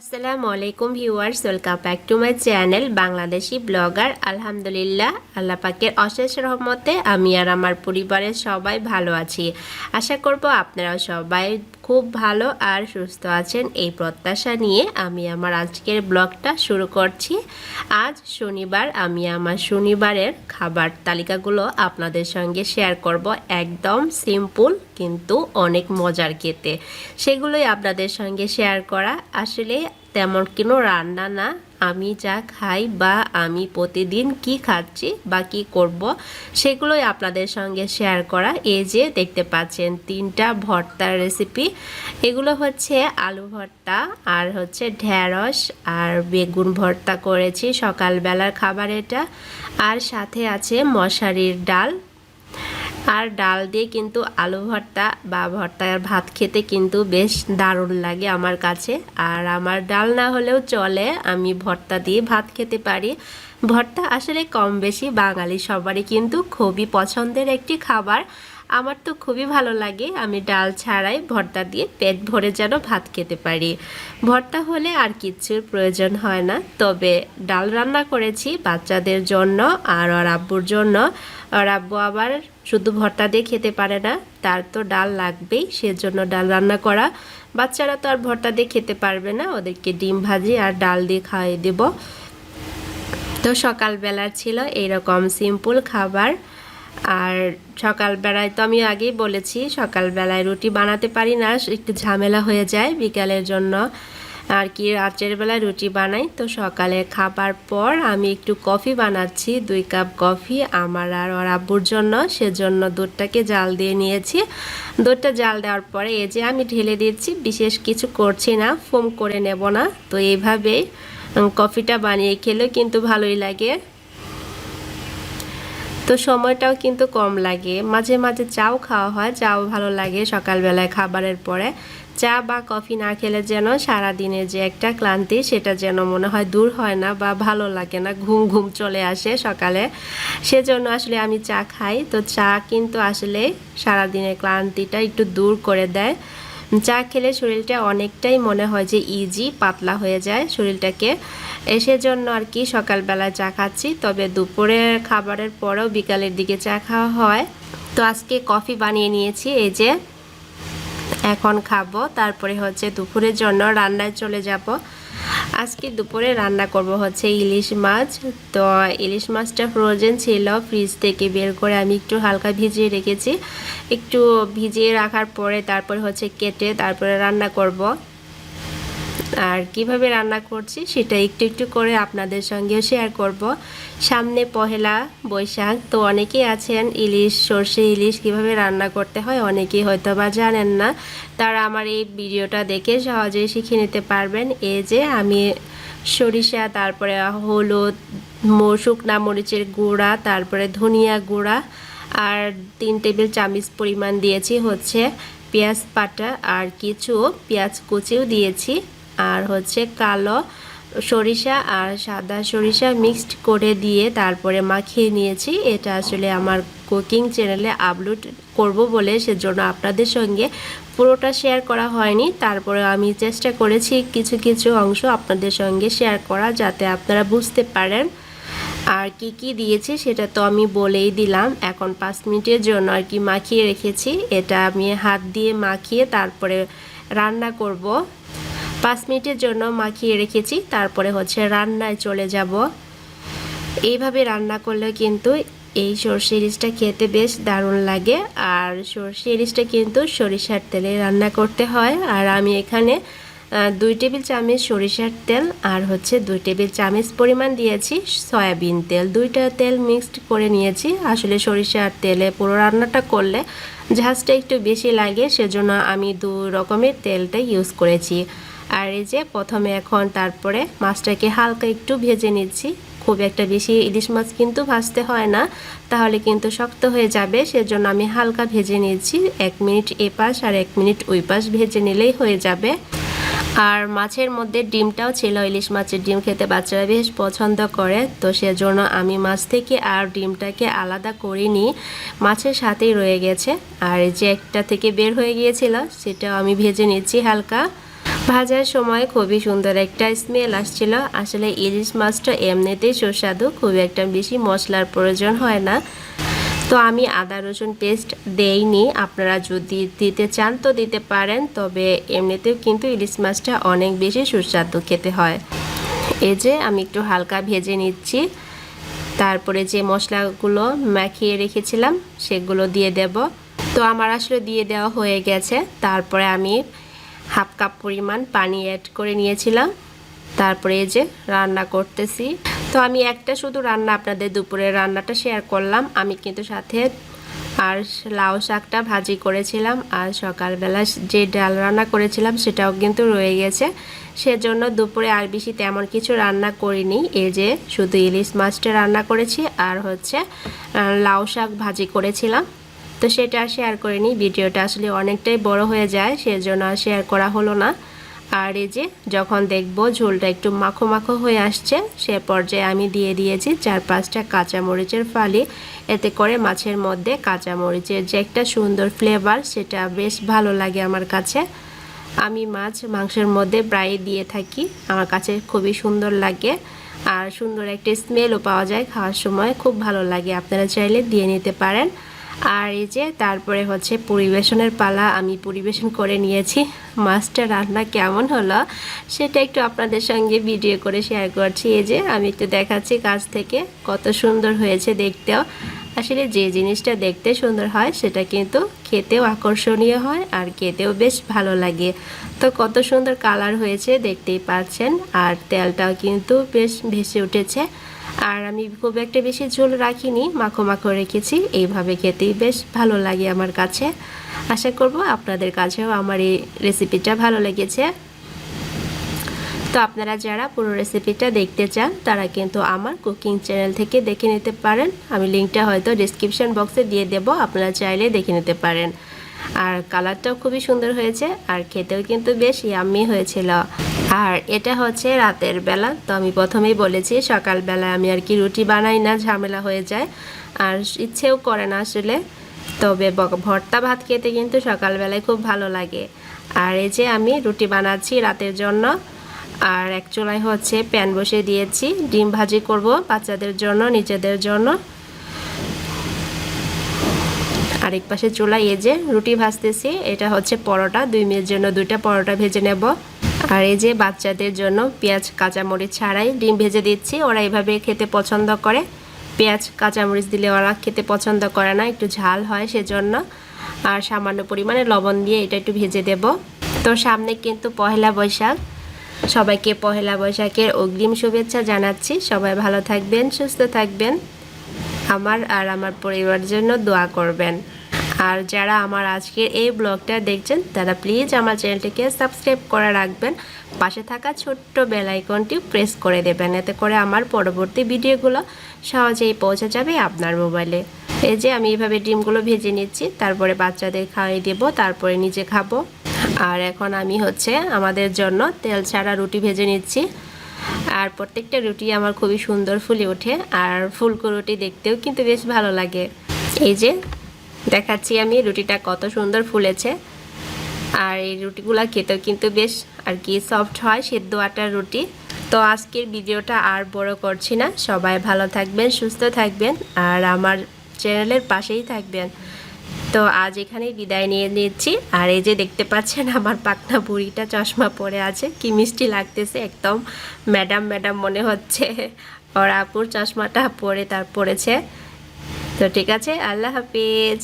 আসসালামু আলাইকুম viewers, welcome back to my channel Bangladeshi blogger. আলহামদুলিল্লাহ, আল্লাহ পাকের অশেষ রহমতে আমি আর আমার পরিবারের সবাই ভালো আছি। আশা করব আপনারাও সবাই খুব ভালো আর সুস্থ আছেন। এই প্রত্যাশা নিয়ে আমি আমার আজকের ব্লগটা শুরু করছি। আজ শনিবার, আমি আমার শনিবারের খাবার তালিকাগুলো আপনাদের সঙ্গে শেয়ার করব। একদম সিম্পল কিন্তু অনেক মজার খেতে। সেগুলোই আপনাদের সঙ্গে শেয়ার করা। আসলে তেমন কোনো রান্না না। আমি যা খাই বা আমি প্রতিদিন কি খাচ্ছি বা কি করব, সেগুলোই আপনাদের সঙ্গে শেয়ার করা। এই যে দেখতে পাচ্ছেন তিনটা ভর্তার রেসিপি এগুলো হচ্ছে আলু ভর্তা, আর হচ্ছে ঢ্যাঁড়স আর বেগুন ভর্তা করেছি সকালবেলার খাবার এটা। আর সাথে আছে মশারির ডাল। আর ডাল দিয়ে কিন্তু আলু ভর্তা বা ভর্তার ভাত খেতে কিন্তু বেশ দারুণ লাগে আমার কাছে। আর আমার ডাল না হলেও চলে, আমি ভর্তা দিয়ে ভাত খেতে পারি। ভর্তা আসলে কম বেশি বাঙালি সবারই কিন্তু খুবই পছন্দের একটি খাবার। আমার তো খুবই ভালো লাগে। আমি ডাল ছাড়াই ভর্তা দিয়ে পেট ভরে যেন ভাত খেতে পারি। ভর্তা হলে আর কিচ্ছুর প্রয়োজন হয় না। তবে ডাল রান্না করেছি বাচ্চাদের জন্য আর ওর আব্বুর জন্য। আর আব্বু আবার শুধু ভর্তা দিয়ে খেতে পারে না, তার তো ডাল লাগবেই, সেজন্য ডাল রান্না করা। বাচ্চারা তো আর ভর্তা দিয়ে খেতে পারবে না, ওদেরকে ডিম ভাজি আর ডাল দিয়ে খাইয়ে দেব। তো সকালবেলার ছিল এইরকম সিম্পল খাবার। আর সকালবেলায় তো আমি আগেই বলেছি, সকালবেলায় রুটি বানাতে পারি না, একটু ঝামেলা হয়ে যায় বিকালের জন্য। আর কি রাতের বেলায় রুটি বানাই, তো সকালে খাবার পর আমি একটু কফি বানাচ্ছি, দুই কাপ কফি। আমার আর ওর আব্বুর জন্য, সেজন্য দুধটাকে জাল দিয়ে নিয়েছি। দুধটা জাল দেওয়ার পরে এই যে আমি ঢেলে দিচ্ছি, বিশেষ কিছু করছি না, ফোম করে নেব না। তো এইভাবেই কফিটা বানিয়ে খেলেও কিন্তু ভালোই লাগে। তো সময়টাও কিন্তু কম লাগে। মাঝে মাঝে চাও খাওয়া হয়, চাও ভালো লাগে সকালবেলায় খাবারের পরে। চা বা কফি না খেলে যেন সারা দিনে যে একটা ক্লান্তি সেটা যেন মনে হয় দূর হয় না বা ভালো লাগে না, ঘুম ঘুম চলে আসে সকালে। সেজন্য আসলে আমি চা খাই। তো চা কিন্তু আসলে সারা দিনের ক্লান্তিটা একটু দূর করে দেয়। চা খেলে শরীরটা অনেকটাই মনে হয় যে ইজি পাতলা হয়ে যায় শরীরটাকে। এসে জন্য আর কি সকালবেলায় চা খাচ্ছি, তবে দুপুরে খাবারের পরেও বিকালের দিকে চা খাওয়া হয়। তো আজকে কফি বানিয়ে নিয়েছি, এই যে এখন খাব, তারপরে হচ্ছে দুপুরের জন্য রান্নায় চলে যাব। আজকে দুপুরে রান্না করব হচ্ছে ইলিশ মাছ। তো ইলিশ মাছটা ফ্রোজেন ছিল ফ্রিজ থেকে বের করে আমি একটু হালকা ভিজিয়ে রেখেছি। একটু ভিজিয়ে রাখার পরে তারপর হচ্ছে কেটে তারপরে রান্না করব। আর কীভাবে রান্না করছি সেটা একটু একটু করে আপনাদের সঙ্গেও শেয়ার করব। সামনে পহেলা বৈশাখ, তো অনেকেই আছেন ইলিশ, সর্ষে ইলিশ কীভাবে রান্না করতে হয় অনেকেই হয়তো বা জানেন না। তারা আমার এই ভিডিওটা দেখে সহজেই শিখে নিতে পারবেন। এই যে আমি সরিষা, তারপরে হলুদ শুকনা মরিচের গুঁড়া, তারপরে ধনিয়া গুঁড়া আর তিন টেবিল চামচ পরিমাণ দিয়েছি হচ্ছে পেঁয়াজ পাটা আর কিছু পেঁয়াজ কুচিও দিয়েছি। আর হচ্ছে কালো সরিষা আর সাদা সরিষা মিক্সড করে দিয়ে তারপরে মাখিয়ে নিয়েছি। এটা আসলে আমার কুকিং চ্যানেলে আপলোড করব বলে সেজন্য আপনাদের সঙ্গে পুরোটা শেয়ার করা হয়নি। তারপরে আমি চেষ্টা করেছি কিছু কিছু অংশ আপনাদের সঙ্গে শেয়ার করা যাতে আপনারা বুঝতে পারেন। আর কি কি দিয়েছি সেটা তো আমি বলেই দিলাম। এখন পাঁচ মিনিটের জন্য আর কি মাখিয়ে রেখেছি। এটা আমি হাত দিয়ে মাখিয়ে তারপরে রান্না করব। পাঁচ মিনিটের জন্য মাখিয়ে রেখেছি, তারপরে হচ্ছে রান্নায় চলে যাব। এইভাবে রান্না করলে কিন্তু এই সর্ষে ইলিশটা খেতে বেশ দারুণ লাগে, আর সর্ষে ইলিশটা কিন্তু সরিষার তেলে রান্না করতে হয়। আর আমি এখানে দুই টেবিল চামচ সরিষার তেল আর হচ্ছে দুই টেবিল চামচ পরিমাণ দিয়েছি সয়াবিন তেল। দুইটা তেল মিক্সড করে নিয়েছি। আসলে সরিষার তেলে পুরো রান্নাটা করলে ঝাঁজটা একটু বেশি লাগে, সেজন্য আমি দু রকমের তেলটা ইউজ করেছি। আর এই যে প্রথমে এখন তারপরে মাছটাকে হালকা একটু ভেজে নিচ্ছি। খুব একটা বেশি ইলিশ মাছ কিন্তু ভাজতে হয় না, তাহলে কিন্তু শক্ত হয়ে যাবে, সেজন্য আমি হালকা ভেজে নিচ্ছি এক মিনিট এ পাশ আর এক মিনিট ওই পাশ ভেজে নিলেই হয়ে যাবে। আর মাছের মধ্যে ডিমটাও ছিল, ইলিশ মাছের ডিম খেতে বাচ্চারা বেশ পছন্দ করে, তো সেজন্য আমি মাছ থেকে আর ডিমটাকে আলাদা করিনি, মাছের সাথেই রয়ে গেছে। আর যে একটা থেকে বের হয়ে গিয়েছিল, সেটাও আমি ভেজে নিচ্ছি হালকা। ভাজার সময় খুবই সুন্দর একটা স্মেল আসছিল। আসলে ইলিশ মাছটা এমনিতেই সুস্বাদু খুব একটা বেশি মশলার প্রয়োজন হয় না। তো আমি আদা, রসুন পেস্ট দেইনি। আপনারা যদি দিতে চান তো দিতে পারেন, তবে এমনিতেও কিন্তু ইলিশ মাছটা অনেক বেশি সুস্বাদু খেতে হয়। এই যে আমি একটু হালকা ভেজে নিচ্ছি। তারপরে যে মশলাগুলো মাখিয়ে রেখেছিলাম, সেগুলো দিয়ে দেব। তো আমার আসলে দিয়ে দেওয়া হয়ে গেছে। তারপরে আমি হাফ কাপ পরিমাণ পানি অ্যাড করে নিয়েছিলাম। তারপরে এই যে রান্না করতেছি। তো আমি একটা শুধু রান্না আপনাদের দুপুরের রান্নাটা শেয়ার করলাম। আমি কিন্তু সাথে আর লাউ শাকটা ভাজি করেছিলাম আর সকালবেলা যে ডাল রান্না করেছিলাম সেটাও কিন্তু রয়ে গেছে। সেজন্য দুপুরে আর বেশি তেমন কিছু রান্না করিনি। এই যে শুধু ইলিশ মাছটা রান্না করেছি আর হচ্ছে লাউ শাক ভাজি করেছিলাম। তো সেটা আর শেয়ার করিনি ভিডিওটা আসলে অনেকটাই বড় হয়ে যায়, সেজন্য আর শেয়ার করা হলো না। আর এই যে যখন দেখব ঝোলটা একটু মাখো মাখো হয়ে আসছে, সে পর্যায়ে আমি দিয়ে দিয়েছি চার পাঁচটা কাঁচামরিচের ফালি। এতে করে মাছের মধ্যে কাঁচামরিচের যে একটা সুন্দর ফ্লেভার সেটা বেশ ভালো লাগে আমার কাছে। আমি মাছ মাংসের মধ্যে প্রায় দিয়ে থাকি, আমার কাছে খুবই সুন্দর লাগে। আর সুন্দর একটা স্মেলও পাওয়া যায় খাওয়ার সময়, খুব ভালো লাগে। আপনারা চাইলে দিয়ে নিতে পারেন। আর এই যে তারপরে হচ্ছে পরিবেশনের পালা আমি পরিবেশন করে নিয়েছি। মাছটা রান্না কেমন হলো সেটা একটু আপনাদের সঙ্গে ভিডিও করে শেয়ার করছি। এই যে আমি একটু দেখাচ্ছি কাছ থেকে কত সুন্দর হয়েছে দেখতেও। আসলে যে জিনিসটা দেখতে সুন্দর হয় সেটা কিন্তু খেতেও আকর্ষণীয় হয় আর খেতেও বেশ ভালো লাগে। তো কত সুন্দর কালার হয়েছে দেখতেই পাচ্ছেন আর তেলটাও কিন্তু বেশ ভেসে উঠেছে। আর আমি খুব একটা বেশি ঝোল রাখিনি, মাখো মাখো রেখেছি, এইভাবে খেতেই বেশ ভালো লাগে আমার কাছে। আশা করব আপনাদের কাছেও আমার এই রেসিপিটা ভালো লেগেছে। তো আপনারা যারা পুরো রেসিপিটা দেখতে চান, তারা কিন্তু আমার কুকিং চ্যানেল থেকে দেখে নিতে পারেন। আমি লিঙ্কটা হয়তো ডিসক্রিপশান বক্সে দিয়ে দেব, আপনারা চাইলে দেখে নিতে পারেন। আর কালারটাও খুবই সুন্দর হয়েছে, আর খেতেও কিন্তু বেশ ইয়াম্মি হয়েছিল। আর এটা হচ্ছে রাতের বেলা। তো আমি প্রথমেই বলেছি সকালবেলা আমি আর কি রুটি বানাই না, ঝামেলা হয়ে যায়। আর ইচ্ছেও করে না আসলে। তবে ভর্তা ভাত খেতে কিন্তু সকালবেলায় খুব ভালো লাগে। আর এই যে আমি রুটি বানাচ্ছি রাতের জন্য, আর এক চুলায় হচ্ছে প্যান বসে দিয়েছি। ডিম ভাজি করব বাচ্চাদের জন্য, নিজেদের জন্য। আরেক পাশে চুলায় এই যে রুটি ভাজতেছি, এটা হচ্ছে পরোটা। দুই মেয়ের জন্য দুইটা পরোটা ভেজে নেব। আর এই যে বাচ্চাদের জন্য পেঁয়াজ, কাঁচামরিচ ছাড়াই ডিম ভেজে দিচ্ছি। ওরা এভাবে খেতে পছন্দ করে। পেঁয়াজ, কাঁচামরিচ দিলে ওরা খেতে পছন্দ করে না, একটু ঝাল হয় সেজন্য। আর সামান্য পরিমাণে লবণ দিয়ে এটা একটু ভেজে দেব। তো সামনে কিন্তু পহেলা বৈশাখ। সবাইকে পহেলা বৈশাখের অগ্রিম শুভেচ্ছা জানাচ্ছি। সবাই ভালো থাকবেন, সুস্থ থাকবেন। আমার আর আমার পরিবারের জন্য দোয়া করবেন। আর যারা আমার আজকের এই ব্লগটা দেখছেন, তারা প্লিজ আমার চ্যানেলটিকে সাবস্ক্রাইব করে রাখবেন। পাশে থাকা ছোট্ট বেল প্রেস করে দেবেন, এতে করে আমার পরবর্তী ভিডিওগুলো সহজেই পৌঁছে যাবে আপনার মোবাইলে এই যে আমি এইভাবে ডিমগুলো ভেজে নিচ্ছি, তারপরে বাচ্চাদের খাওয়াই দেব, তারপরে নিজে খাব। আর এখন আমি হচ্ছে আমাদের জন্য তেল ছাড়া রুটি ভেজে নিচ্ছি। আর প্রত্যেকটা রুটি আমার খুবই সুন্দর ফুলে ওঠে, আর ফুলকো রুটি দেখতেও কিন্তু বেশ ভালো লাগে। এই যে দেখাচ্ছি আমি, রুটিটা কত সুন্দর ফুলেছে। আর এই রুটিগুলো খেতেও কিন্তু বেশ আর কি সফট হয়, সেদ্ধ আটার রুটি। তো আজকের ভিডিওটা আর বড় করছি না। সবাই ভালো থাকবেন, সুস্থ থাকবেন, আর আমার চ্যানেলের পাশেই থাকবেন। তো আজ এখানেই বিদায় নিয়ে নিচ্ছি। আর এই যে দেখতে পাচ্ছেন, আমার পাকনা বুড়িটা চশমা পরে আছে। কি মিষ্টি লাগতেছে একদম। ম্যাডাম ম্যাডাম মনে হচ্ছে ওর আপুর চশমাটা পরে তার পড়েছে তো ঠিক আছে, আল্লাহ হাফিজ।